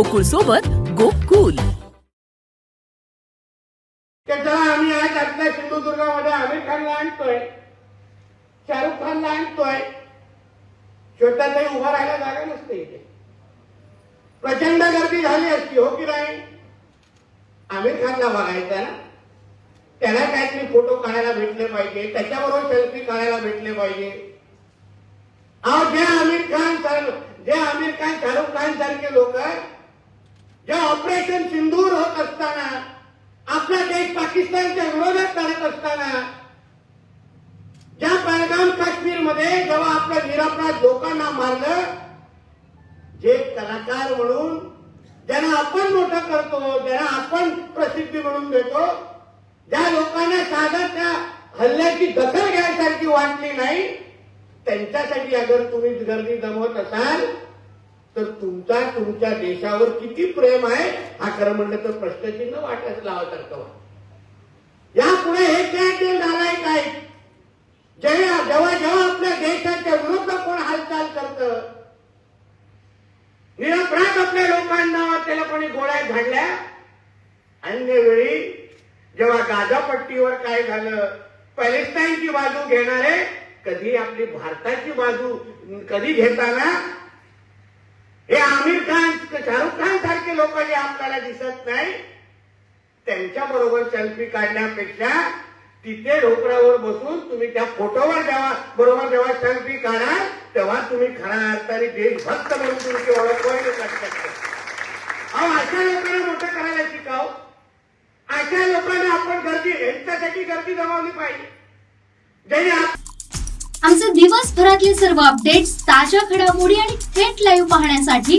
गोकुळ सोबत गोकुल. आम्ही आज आपल्या सिंधुदुर्गामध्ये आमिर खानला आणतोय शाहरुख खानला आणतोय काही उभा राहायला जागा नसते इथे. प्रचंड गर्दी झाली असती हो की नाही? आमिर खानला बघायचा ना? त्याला काहीतरी फोटो काढायला भेटले पाहिजे त्याच्याबरोबर सेल्फी काढायला भेटले पाहिजे. अहो जे आमिर खान जे आमिर खान शाहरुख खान सारखे लोक जे ऑपरेशन सिंदूर होत असताना आपला देश पाकिस्तानच्या विरोधात चालत असताना ज्या पहलगाम काश्मीरमध्ये जेव्हा आपल्या निरापराध लोकांना मारलं जे कलाकार म्हणून ज्यांना आपण मोठं करतो ज्यांना आपण प्रसिद्धी म्हणून देतो ज्या लोकांना साधं त्या हल्ल्याची दखल घ्यायसारखी वाटली नाही त्यांच्यासाठी अगर तुम्ही गर्दी जमवत असाल तर तुमचा तुमच्या देशावर किती प्रेम आहे हा खरं म्हणलं तर प्रश्नचिन्ह तर लावासारखं या पुढे हे काय ते नालायक आहे जेव्हा जेव्हा जेव्हा आपल्या देशाच्या विरुद्ध कोण हालचाल करतं निरपराध आपल्या लोकांना त्याला कोणी गोळ्या झाडल्या? अन्य वेळी जेव्हा गाजापट्टीवर काय झालं पॅलेस्टाईनची बाजू घेणारे कधी आपली भारताची बाजू कधी घेताना हे आमिर खान शाहरुख खान सारखे लोक जे आपल्याला दिसत नाही. त्यांच्या बरोबर सेल्फी काढण्यापेक्षा तिथे ढोकरावर बसून तुम्ही त्या फोटोवर जेव्हा बरोबर जेव्हा सेल्फी काढा तेव्हा तुम्ही खऱ्या अर्थाने देशभक्त म्हणून तुमची ओळख होईल अहो अशा लोकांना मोठं करायला शिकाव. अशा लोकांना आपण गर्दी यांच्यासाठी गर्दी जमावली पाहिजे. आमचे दिवसभरातले सर्व अपडेट्स ताज्या घडामोडी आणि थेट लाईव्ह पाहण्यासाठी